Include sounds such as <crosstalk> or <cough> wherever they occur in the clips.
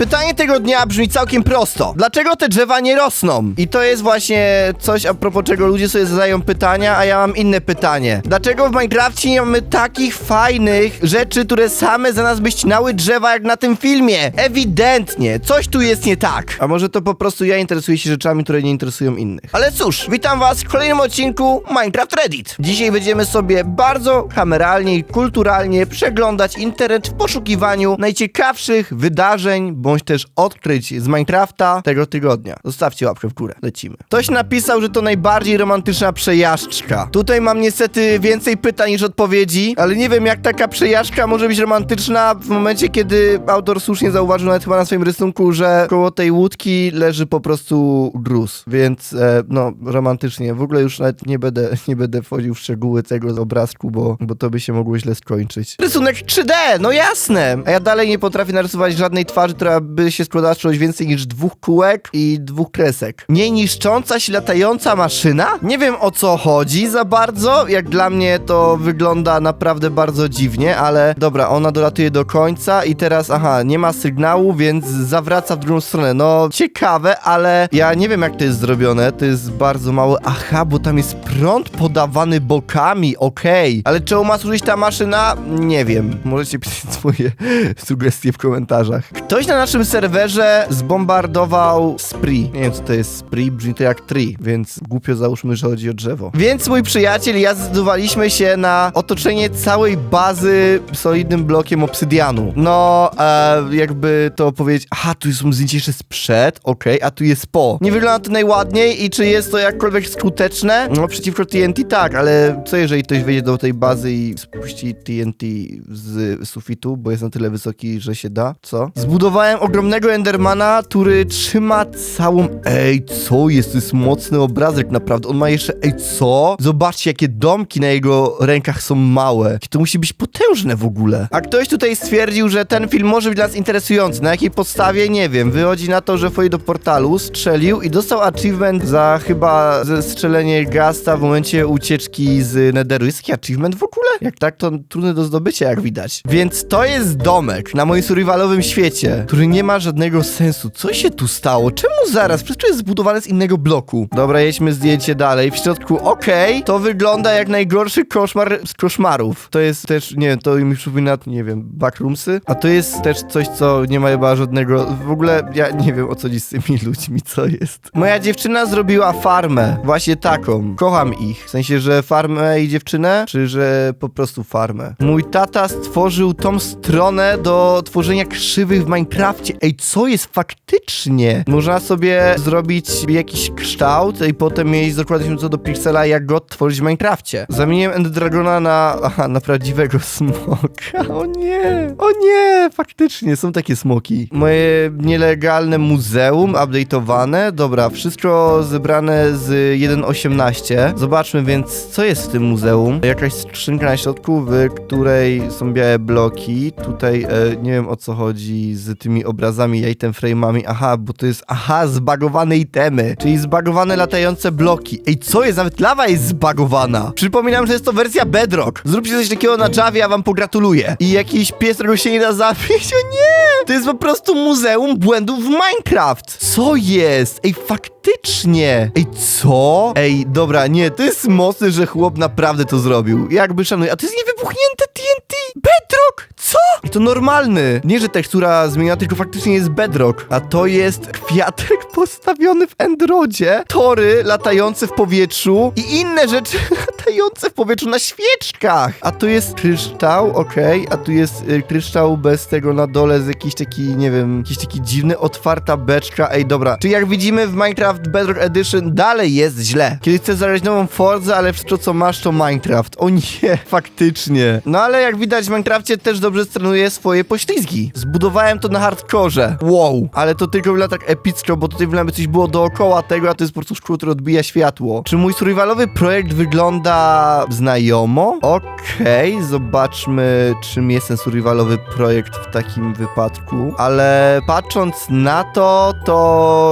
Pytanie tego dnia brzmi całkiem prosto. Dlaczego te drzewa nie rosną? I to jest właśnie coś, a propos czego ludzie sobie zadają pytania, a ja mam inne pytanie. Dlaczego w Minecrafcie nie mamy takich fajnych rzeczy, które same za nas by ścinały drzewa jak na tym filmie? Ewidentnie, coś tu jest nie tak. A może to po prostu ja interesuję się rzeczami, które nie interesują innych. Ale cóż, witam was w kolejnym odcinku Minecraft Reddit. Dzisiaj będziemy sobie bardzo kameralnie i kulturalnie przeglądać internet w poszukiwaniu najciekawszych wydarzeń, bądź też odkryć z Minecrafta tego tygodnia. Zostawcie łapkę w górę, lecimy. Ktoś napisał, że to najbardziej romantyczna przejażdżka. Tutaj mam niestety więcej pytań niż odpowiedzi, ale nie wiem jak taka przejażdżka może być romantyczna w momencie, kiedy autor słusznie zauważył nawet chyba na swoim rysunku, że koło tej łódki leży po prostu gruz, więc e, no romantycznie. W ogóle już nawet nie będę, nie będę wchodził w szczegóły tego obrazku, bo, bo to by się mogło źle skończyć. Rysunek 3D, no jasne! A ja dalej nie potrafię narysować żadnej twarzy, która by się składała z czegoś więcej niż dwóch kółek i dwóch kresek. Nie niszcząca się latająca maszyna? Nie wiem o co chodzi za bardzo. Jak dla mnie to wygląda naprawdę bardzo dziwnie, ale dobra, ona dolatuje do końca i teraz, aha, nie ma sygnału, więc zawraca w drugą stronę. No, ciekawe, ale ja nie wiem jak to jest zrobione. To jest bardzo małe. Aha, bo tam jest prąd podawany bokami, okej. Ale czemu ma służyć ta maszyna? Nie wiem. Możecie pisać swoje <laughs> sugestie w komentarzach. Ktoś na naszym serwerze zbombardował Spree. Nie wiem, co to jest Spree, brzmi to jak tree, więc głupio załóżmy, że chodzi o drzewo. Więc mój przyjaciel i ja zdecydowaliśmy się na otoczenie całej bazy solidnym blokiem obsydianu. No, e, jakby to powiedzieć, aha, tu są zdjęcia jeszcze sprzed, okej, a tu jest po. Nie wygląda to najładniej i czy jest to jakkolwiek skuteczne? No, przeciwko TNT tak, ale co jeżeli ktoś wejdzie do tej bazy i spuści TNT z sufitu, bo jest na tyle wysoki, że się da? Co? Zbudowałem ogromnego Endermana, który trzyma całą... Ej, co jest? To jest mocny obrazek, naprawdę. On ma jeszcze... Ej, co? Zobaczcie, jakie domki na jego rękach są małe. Jakie To musi być potężne w ogóle. A ktoś tutaj stwierdził, że ten film może być dla nas interesujący. Na jakiej podstawie? Nie wiem. Wychodzi na to, że wchodzi do portalu, strzelił i dostał achievement za chyba zestrzelenie gasta w momencie ucieczki z Netheru. Jest taki achievement w ogóle? Jak tak, to trudny do zdobycia, jak widać. Więc to jest domek na moim survivalowym świecie, który nie ma żadnego sensu. Co się tu stało? Czemu zaraz? Przecież to jest zbudowane z innego bloku. Dobra, jedźmy zdjęcie dalej. W środku, okej, to wygląda jak najgorszy koszmar z koszmarów. To jest też, nie wiem, to mi przypomina, nie wiem, backroomsy. A to jest też coś, co nie ma chyba żadnego... W ogóle ja nie wiem, o co dziś z tymi <laughs> ludźmi, co jest. Moja dziewczyna zrobiła farmę. Właśnie taką. Kocham ich. W sensie, że farmę i dziewczynę, czy że po prostu farmę. Mój tata stworzył tą stronę do tworzenia krzywych w Minecrafcie. Ej, co jest faktycznie? Można sobie zrobić jakiś kształt i potem mieć dokładnie co do piksela, jak go tworzyć w Minecrafcie. Zamieniłem End Dragona na, aha, na prawdziwego smoka. O nie, o nie, faktycznie są takie smoki. Moje nielegalne muzeum, update'owane. Dobra, wszystko zebrane z 1.18. Zobaczmy więc, co jest w tym muzeum. Jakaś skrzynka na środku, w której są białe bloki. Tutaj e, nie wiem o co chodzi z tymi obrazami i item frame'ami. Aha, bo to jest, aha, zbagowane itemy, czyli zbagowane latające bloki. Ej, co jest? Nawet lawa jest zbagowana. Przypominam, że jest to wersja Bedrock. Zróbcie coś takiego na Javie, ja wam pogratuluję. I jakiś pies, którego się nie da zabić, o nie! To jest po prostu muzeum błędów w Minecraft. Co jest? Ej, faktycznie. Ej, co? Ej, dobra, nie, to jest mocne, że chłop naprawdę to zrobił. Jakby szanuję. A to jest niewybuchnięte TNT. Bedrock! Co? I to normalny. Nie, że tekstura zmienia, tylko faktycznie jest bedrock. A to jest kwiatek <laughs> postawiony w Endrodzie, tory latające w powietrzu i inne rzeczy <laughs> latające w powietrzu na świeczkach. A tu jest kryształ, okej, a tu jest y, kryształ bez tego na dole z jakiś taki, nie wiem, jakiś taki dziwny, otwarta beczka. Ej, dobra. Czyli jak widzimy w Minecraft Bedrock Edition dalej jest źle. Kiedy chcesz zagrać nową Forza, ale wszystko co masz to Minecraft. O nie, <laughs> faktycznie. No ale jak widać w Też dobrze strenuje swoje poślizgi. Zbudowałem to na hardkorze. Wow. Ale to tylko wygląda tak epicko, bo tutaj wygląda by coś było dookoła tego, a to jest po prostu szkło, które odbija światło. Czy mój survivalowy projekt wygląda znajomo? Okej, zobaczmy czym jest ten survivalowy projekt w takim wypadku. Ale patrząc na to, to...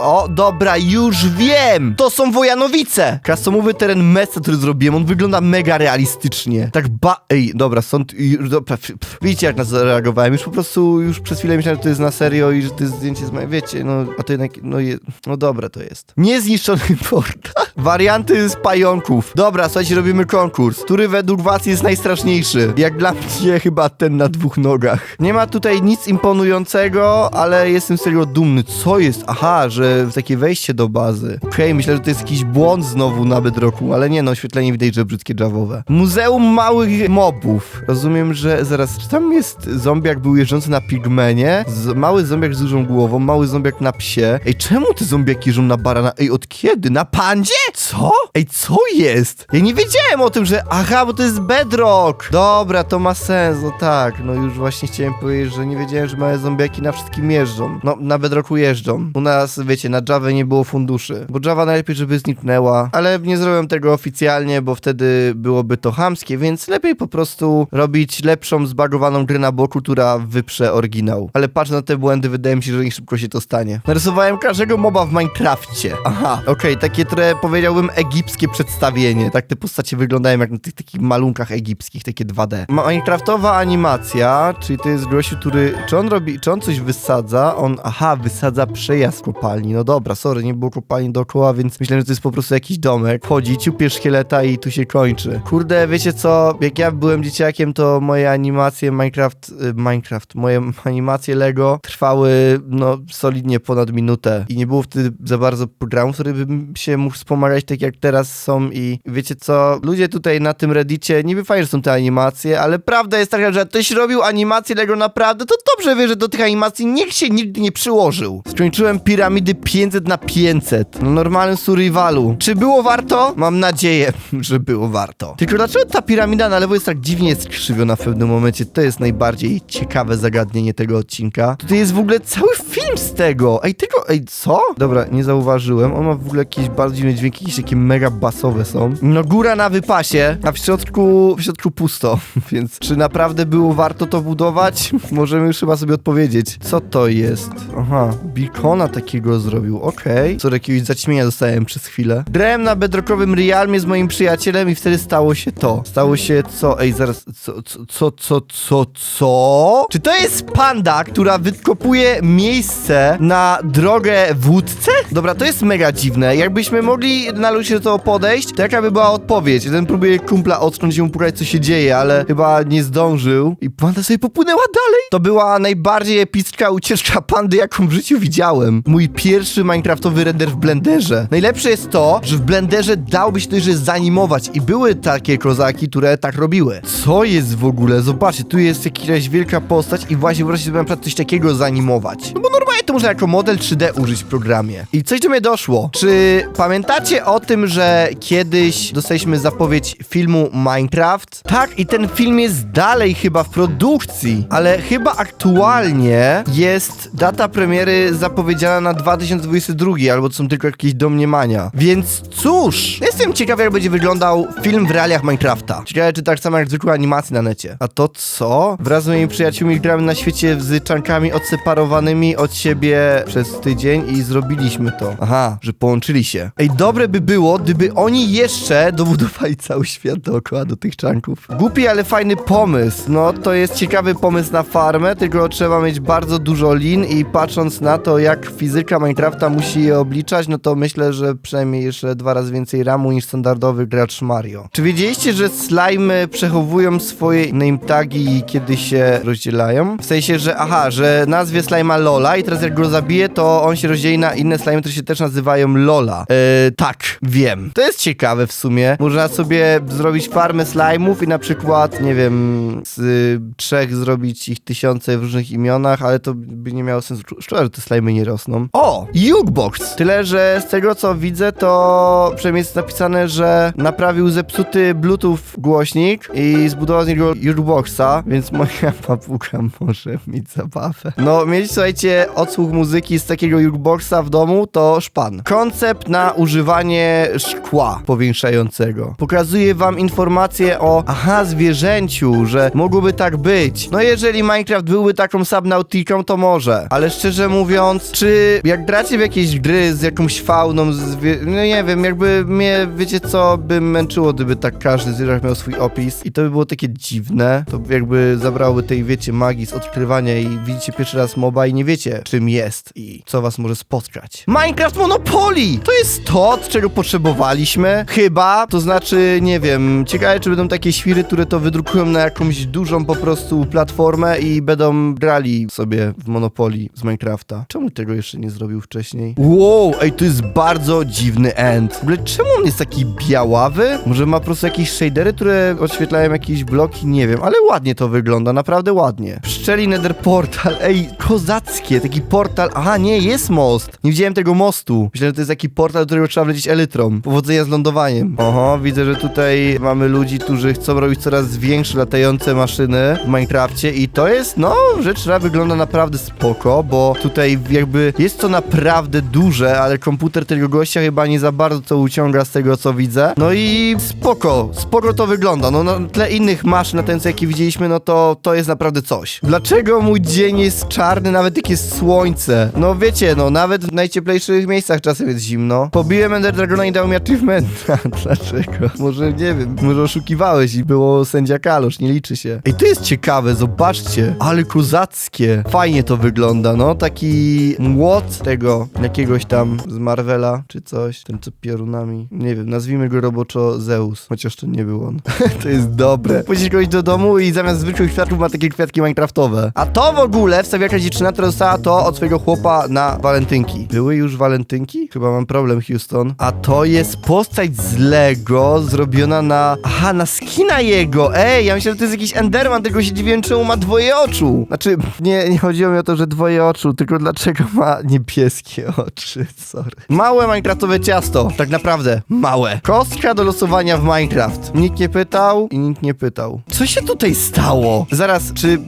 O, dobra, już wiem! To są Wojanowice! Customowy teren Mesa, który zrobiłem, on wygląda mega realistycznie. Tak ba... Ej, dobra, stąd... Dobra, pf, pf. Widzicie, jak na to zareagowałem, już po prostu, już przez chwilę myślałem, że to jest na serio i że to jest zdjęcie z mojej, wiecie, no, a to jednak, no, je, no dobre to jest. Niezniszczony <laughs> portal. Warianty z pająków. Dobra, słuchajcie, robimy konkurs. Który według was jest najstraszniejszy? Jak dla mnie chyba ten na dwóch nogach. Nie ma tutaj nic imponującego, ale jestem tego dumny. Co jest? Aha, że takie wejście do bazy. Okej, myślę, że to jest jakiś błąd znowu na bedroku, ale nie no, oświetlenie widać, że brzydkie javowe. Muzeum małych mobów. Rozumiem, że zaraz, czy tam jest zombiak był jeżdżący na pigmenie? Z, mały zombiak z dużą głową, mały zombiak na psie. Ej, czemu te zombiaki jeżdżą na barana? Ej, od kiedy? Na pandzie? Co? Ej, co jest? Ja nie wiedziałem o tym, że... Aha, bo to jest bedrock. Dobra, to ma sens, no tak. No już właśnie chciałem powiedzieć, że nie wiedziałem, że małe zombiaki na wszystkim jeżdżą. No, na bedrocku jeżdżą. U nas, wiecie, na Java nie było funduszy. Bo Java najlepiej, żeby zniknęła. Ale nie zrobiłem tego oficjalnie, bo wtedy byłoby to chamskie, więc lepiej po prostu robić lepszą, zbagowaną grę na boku, która wyprze oryginał. Ale patrz na te błędy, wydaje mi się, że nie szybko się to stanie. Narysowałem każdego moba w Minecrafcie. Aha, okej, takie trochę powiedziałbym egipskie przedstawienie. Tak te postacie wyglądają jak na tych takich malunkach egipskich, takie 2D. Minecraftowa animacja, czyli to jest gościu, który... Czy on robi... Czy on coś wysadza? On... Aha, wysadza przejazd kopalni. No dobra, sorry, nie było kopalni dookoła, więc myślałem, że to jest po prostu jakiś domek. Wchodzi, ciupiesz szkieleta i tu się kończy. Kurde, wiecie co? Jak ja byłem dzieciakiem, to moje animacje Minecraft... y, Minecraft, moje <laughs> animacje Lego trwały, no, solidnie ponad minutę. I nie było wtedy za bardzo programów, który bym się mógł wspomagać tak jak teraz są i wiecie co? Ludzie tutaj na tym reddicie, niby fajnie, są te animacje, ale prawda jest taka, że ktoś robił animację Lego naprawdę, to dobrze wie, że do tych animacji nikt się nigdy nie przyłożył. Skończyłem piramidy 500 na 500. No normalnym survivalu. Czy było warto? Mam nadzieję, <laughs> że było warto. Tylko dlaczego ta piramida na lewo jest tak dziwnie skrzywiona w pewnym momencie? To jest najbardziej ciekawe zagadnienie tego odcinka. Tutaj jest w ogóle cały film z tego. Ej, tego, ej, co? Dobra, nie zauważyłem. On ma w ogóle jakieś bardzo dziwne dźwięki, jakieś takie mega basowe są. No góra na wypasie, a w środku, w środku pusto. <laughs> Więc czy naprawdę było warto to budować? <laughs> Możemy już chyba sobie odpowiedzieć. Co to jest? Aha, beacona takiego zrobił, okej. Co do jakiegoś zaćmienia dostałem przez chwilę. Grałem na bedrockowym realmie z moim przyjacielem i wtedy stało się to. Stało się co? Ej, zaraz, co, co, co, co, co, co? Czy to jest panda, która wykopuje miejsce na drogę w łódce? Dobra, to jest mega dziwne. Jakbyśmy mogli na luzie do tego podejść, to jaka by była odpowiedź? Jeden próbuje kumpla otrząć i mu pokazać, co się dzieje, ale chyba nie zdążył i panda sobie popłynęła dalej. To była najbardziej epicka ucieczka pandy, jaką w życiu widziałem. Mój pierwszy minecraftowy render w Blenderze. Najlepsze jest to, że w Blenderze dałoby się to jeszcze zanimować i były takie kozaki, które tak robiły. Co jest w ogóle? Zobaczcie, tu jest jakaś wielka postać i właśnie sobie na przykład coś takiego zanimować. No bo normalnie to można jako model 3D użyć w programie. I coś do mnie doszło. Czy pamiętacie o tym, że kiedyś dostaliśmy zapowiedź filmu Minecraft? Tak, i ten film jest dalej chyba w produkcji, ale chyba aktualnie jest data premiery zapowiedziana na 2022, albo to są tylko jakieś domniemania. Więc cóż, jestem ciekawy, jak będzie wyglądał film w realiach Minecrafta. Ciekawe, czy tak samo jak zwykłe animacje na necie. A to co? Wraz z moimi przyjaciółmi gramy na świecie z czankami odseparowanymi od siebie przez tydzień i zrobiliśmy to. Aha, że połączyli się. Ej, dobre by było, gdyby oni jeszcze dobudowali <laughs> cały świat dookoła do tych czanków. Głupi, ale fajny pomysł. No, to jest ciekawy pomysł na farmę, tylko trzeba mieć bardzo dużo lin i patrząc na to, jak fizyka Minecrafta musi je obliczać, no to myślę, że przynajmniej jeszcze dwa razy więcej ramu niż standardowy gracz Mario. Czy wiedzieliście, że slimy przechowują swoje name tagi, kiedy się rozdzielają? W sensie, że aha, że nazwie slima Lola i teraz jak go zabiję, to on się rozdzieli na inne slimy, które się też nazywają Lola. Eee, tak, wiem. To jest ciekawe w sumie. Można sobie zrobić farmę slime'ów i na przykład, nie wiem, z y, trzech zrobić ich tysiące w różnych imionach, ale to by nie miało sensu. Szkoda, że te slimy nie rosną. O! Jukebox! Tyle, że z tego co widzę, to przynajmniej jest napisane, że naprawił zepsuty Bluetooth głośnik i zbudował z niego jukeboxa, więc moja <laughs> papuga może mieć zabawę. No, mieć, słuchajcie, odsłuch muzyki z takiego jukeboxa w domu to szpan. Koncept na używanie szkła powiększającego. Pokazuje wam informacje o, aha, zwierzęciu, że mogłoby tak być. No jeżeli Minecraft byłby taką subnautiką, to może. Ale szczerze mówiąc, czy jak gracie w jakieś gry z jakąś fauną, zwie... no nie wiem, jakby mnie, wiecie co, by męczyło, gdyby tak każdy zwierzak miał swój opis i to by było takie dziwne. To jakby zabrały tej, wiecie, magii z odkrywania i widzicie pierwszy raz moba i nie wiecie, czym jest i co was może spotkać. Minecraft Monopoly! To jest to, czego potrzebowaliśmy. Chyba, to znaczy, nie wiem, ciekawe, czy będą takie świry, które to wydrukują na jakąś dużą po prostu platformę i będą grali sobie w Monopoly z Minecrafta. Czemu tego jeszcze nie zrobił wcześniej? Wow, ej, to jest bardzo dziwny end. W ogóle czemu on jest taki białawy? Może ma po prostu jakieś shadery, które oświetlają jakieś bloki? Nie wiem, ale ładnie to wygląda, naprawdę ładnie. Pszczeli Nether Portal, ej, kozackie, taki portal. Aha, nie, jest most. Nie widziałem tego mostu. Myślę, że to jest taki portal, do którego trzeba wlecieć elytrą. Powodzenia z lądowaniem. Oho, widzę, że tutaj mamy ludzi, którzy chcą robić coraz większe latające maszyny w Minecrafcie i to jest, no, rzecz, która wygląda naprawdę spoko, bo tutaj jakby jest to naprawdę duże, ale komputer tego gościa chyba nie za bardzo to uciąga z tego, co widzę. No i spoko, spoko to wygląda. No na tle innych maszyn latających, jakie widzieliśmy, no to to jest naprawdę coś. Dlaczego mój dzień jest czarny, nawet jak jest słońce? No wiecie, no nawet w najcieplejszych miejscach czasem jest zimno. Pobiłem Ender Dragona i dał mi achievementa. <laughs> Dlaczego? Może, nie wiem, może oszukiwałeś i było sędzia Kalosz, nie liczy się. Ej, to jest ciekawe, zobaczcie. Ale kozackie. Fajnie to wygląda, no. Taki młot tego jakiegoś tam z Marvela, czy coś. Ten co piorunami. Nie wiem, nazwijmy go roboczo Zeus. Chociaż to nie był on. <laughs> to jest dobre. Pójdziesz kogoś do domu i zamiast zwykłych kwiatków ma takie kwiatki minecraftowe. A to w ogóle wstawiaka dziewczyna, która dostała to od swojego chłopa na walentynki. Były już walentynki? Chyba mam problem, Houston. A to jest postać z Lego zrobiona na... Aha, na skina jego! Ej, ja myślałem, że to jest jakiś Enderman, tylko się dziwiłem, czemu ma dwoje oczu. Znaczy, nie, nie chodziło mi o to, że dwoje oczu, tylko dlaczego ma niebieskie oczy, sorry. Małe minecraftowe ciasto, tak naprawdę, małe. Kostka do losowania w Minecraft. Nikt nie pytał i nikt nie pytał. Co się tutaj stało? Zaraz, czy,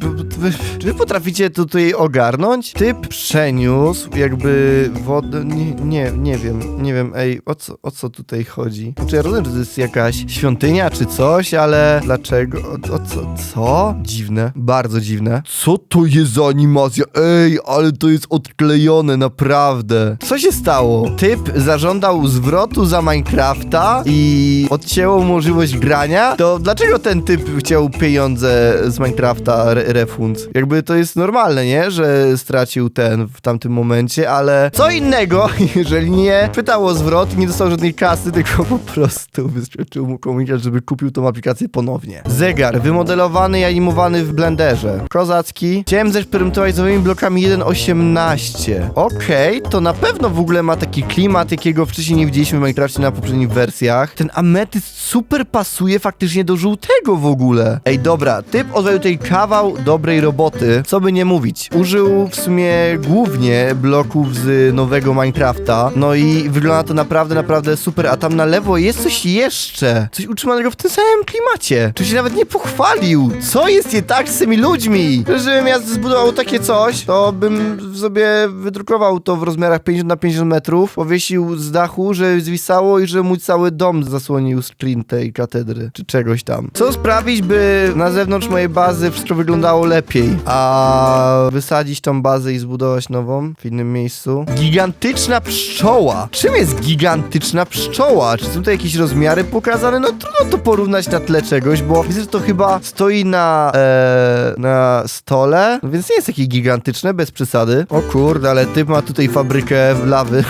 czy wy potraficie to tutaj ogarnąć? Typ przeniósł jakby wodę, nie, nie, nie wiem, nie wiem, ej, o co, o co tutaj chodzi? Znaczy ja rozumiem, że to jest jakaś świątynia czy coś, ale dlaczego, o, o co, co? Dziwne, bardzo dziwne. Co to jest za animacja? Ej, ale to jest odklejone, naprawdę. Co się stało? Typ zażądał zwrotu za Minecrafta i odcięło możliwość grania? To dlaczego ten typ chciał pieniądze z Minecrafta, re refund? Jakby to jest normalne, nie? Że stracił ten w tamtym momencie, ale co innego, <laughs> jeżeli nie pytał o zwrot i nie dostał żadnej kasy, tylko po prostu wyskoczył mu komunikat, żeby kupił tą aplikację ponownie. Zegar, wymodelowany i animowany w Blenderze. Kozacki. Chciałem zeksperymentować z nowymi blokami 1.18. Okej, to na pewno w ogóle ma taki klimat, jakiego wcześniej nie widzieliśmy w Minecrafcie na poprzednich wersjach. Ten ametyst super pasuje faktycznie do żółtego w ogóle. Ej, dobra, typ odwalił tutaj kawał dobrej roboty. Co by nie mówić. Użył w sumie głównie bloków z nowego Minecrafta. No i wygląda to naprawdę, naprawdę super. A tam na lewo jest coś jeszcze. Coś utrzymanego w tym samym klimacie. Czy się nawet nie pochwalił? Co jest nie tak z tymi ludźmi? Żebym ja zbudował takie coś, to bym sobie wydrukował to w rozmiarach 50 na 50 metrów, powiesił z dachu, że zwisało i że mój cały dom zasłonił screen tej katedry, czy czegoś tam. Co sprawić, by na zewnątrz mojej bazy wszystko wyglądało lepiej, a wysadzić tą bazę i zbudować nową w innym miejscu? Gigantyczna pszczoła! Czym jest gigantyczna pszczoła? Czy są tutaj jakieś rozmiary pokazane? No trudno to porównać na tle czegoś, bo widzę, że to chyba stoi na, e, na stole, no więc nie jest takie gigantyczne, bez przesady. O kurde, ale typ ma tutaj fabrykę w lawy.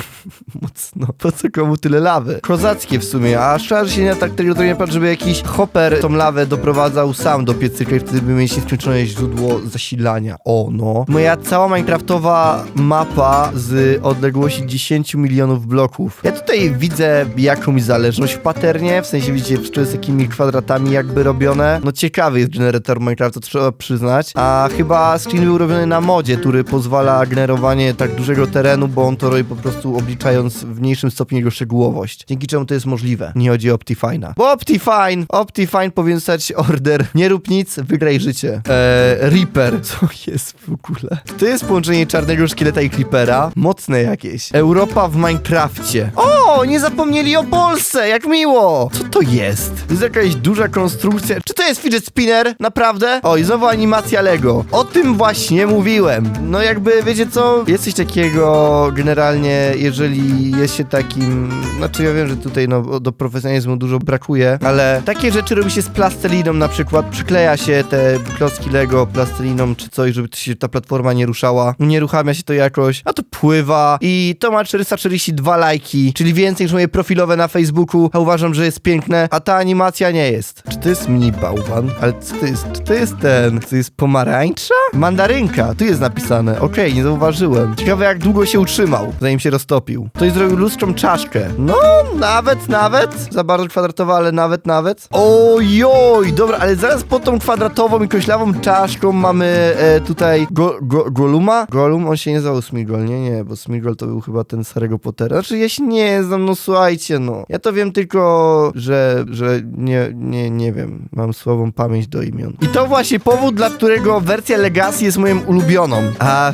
Mocno. Po co komu tyle lawy? Kozackie w sumie, a że się nie tak tego to nie patrz, żeby jakiś hopper tą lawę doprowadzał sam do piecyka i wtedy by mieć nieskończone źródło zasilania. O no. Moja cała minecraftowa mapa z odległości 10 milionów bloków. Ja tutaj widzę jakąś zależność w paternie, w sensie widzicie, wszystko z takimi kwadratami jakby robione. No ciekawy jest generator Minecrafta, to trzeba przyznać. A chyba screen był robiony na modzie, który pozwala generowanie tak dużego terenu, bo on to robi po prostu obliczając w mniejszym stopniu jego szczegółowość. Dzięki czemu to jest możliwe. Nie chodzi o Optifine'a. Bo Optifine, Optifine powinien stać order. Nie rób nic, wygraj życie. Eee, Reaper. <laughs> Co jest w ogóle? To jest połączenie czarnego szkieleta i Creepera. Mocne jakieś. Europa w Minecrafcie. O, nie zapomnieli o Polsce, jak miło. Co to jest? To jest jakaś duża konstrukcja. Czy to jest fidget spinner? Naprawdę? O, i znowu animacja Lego. O tym właśnie mówiłem. No jakby, wiecie co? Jest coś takiego generalnie, jeżeli i jest się takim, znaczy ja wiem, że tutaj no, do profesjonalizmu dużo brakuje, ale takie rzeczy robi się z plasteliną na przykład, przykleja się te klocki Lego plasteliną czy coś, żeby się ta platforma nie ruszała, unieruchamia się to jakoś, a to pływa i to ma 442 lajki, czyli więcej niż moje profilowe na Facebooku, a uważam, że jest piękne, a ta animacja nie jest. Czy to jest mini bałwan? Ale co to jest? Czy to jest ten? To jest pomarańcza? Mandarynka, tu jest napisane. Okej, nie zauważyłem. Ciekawe jak długo się utrzymał, zanim się roztopił. Ktoś zrobił lustrą czaszkę. No, nawet, nawet. Za bardzo kwadratowa, ale nawet, nawet. Ojoj, dobra, ale zaraz pod tą kwadratową i koślawą czaszką mamy e, tutaj go, go, Goluma? Golum? On się nie nazywał Smigol, nie, nie, bo Smigol to był chyba ten z Harry'ego Pottera. Znaczy, ja się nie znam, no słuchajcie, no. Ja to wiem tylko, że, że nie, nie, nie wiem, mam słabą pamięć do imion. I to właśnie powód, dla którego wersja Legacy jest moją ulubioną. A...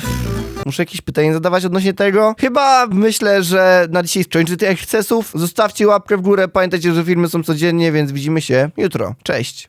Muszę jakieś pytanie zadawać odnośnie tego? Chyba myślę, że na dzisiaj skończę tych ekscesów. Zostawcie łapkę w górę. Pamiętajcie, że filmy są codziennie, więc widzimy się jutro. Cześć!